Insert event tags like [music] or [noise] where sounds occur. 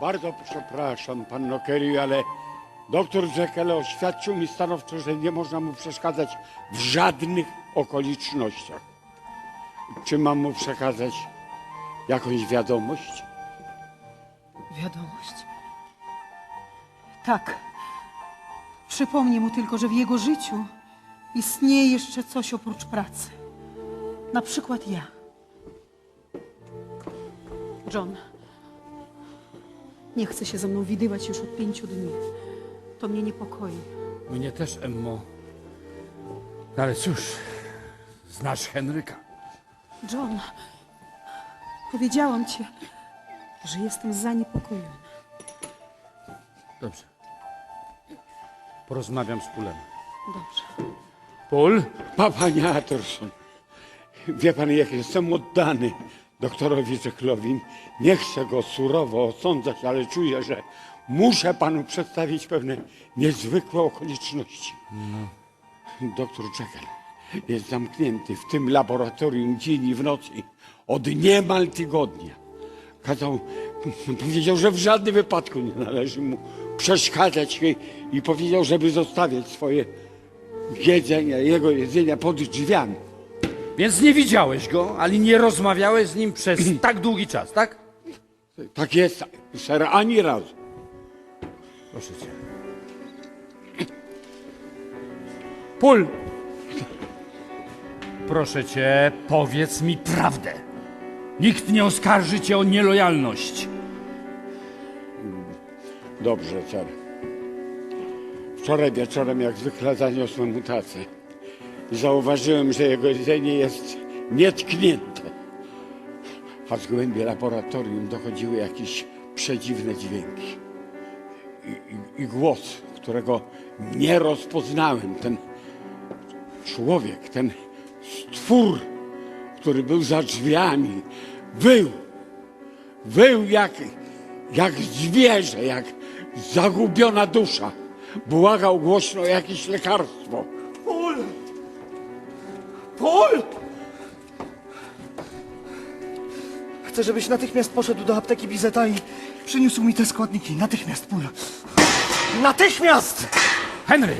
bardzo przepraszam, panno Kerry, ale doktor Jekyll oświadczył mi stanowczo, że nie można mu przeszkadzać w żadnych okolicznościach. Czy mam mu przekazać jakąś wiadomość? Wiadomość. Tak. Przypomnij mu tylko, że w jego życiu istnieje jeszcze coś oprócz pracy. Na przykład ja. John, nie chce się ze mną widywać już od pięciu dni. To mnie niepokoi. Mnie też, Emmo. No Ale cóż, znasz Henryka. John, powiedziałam ci, że jestem zaniepokojona. Dobrze. Porozmawiam z Pulem. Dobrze. Pul? Pa, panie Atterson, wie pan, jak jestem oddany doktorowi Jekyllowi. Nie chcę go surowo osądzać, ale czuję, że muszę panu przedstawić pewne niezwykłe okoliczności. Doktor Jekyll jest zamknięty w tym laboratorium dzień i w nocy od niemal tygodnia. Kazał, powiedział, że w żadnym wypadku nie należy mu przeszkadzać i, i powiedział, żeby zostawiać swoje jedzenia, jego jedzenia pod drzwiami. Więc nie widziałeś go, ale nie rozmawiałeś z nim przez [clears throat] tak długi czas, tak? Tak jest, ser, ani razu. Proszę cię. Pul! Proszę cię, powiedz mi prawdę. Nikt nie oskarży cię o nielojalność. Dobrze, ser. Wczoraj wieczorem, jak zwykle, zaniosłem mu tacę. Zauważyłem, że jego jedzenie jest nietknięte. A z głębi laboratorium dochodziły jakieś przedziwne dźwięki. I, i, I głos, którego nie rozpoznałem. Ten człowiek, ten stwór, który był za drzwiami, wył. Wył jak, jak zwierzę, jak zagubiona dusza. Błagał głośno o jakieś lekarstwo. Pól! Chcę, żebyś natychmiast poszedł do apteki Bizeta i przyniósł mi te składniki. Natychmiast, Pól. Natychmiast! Henry!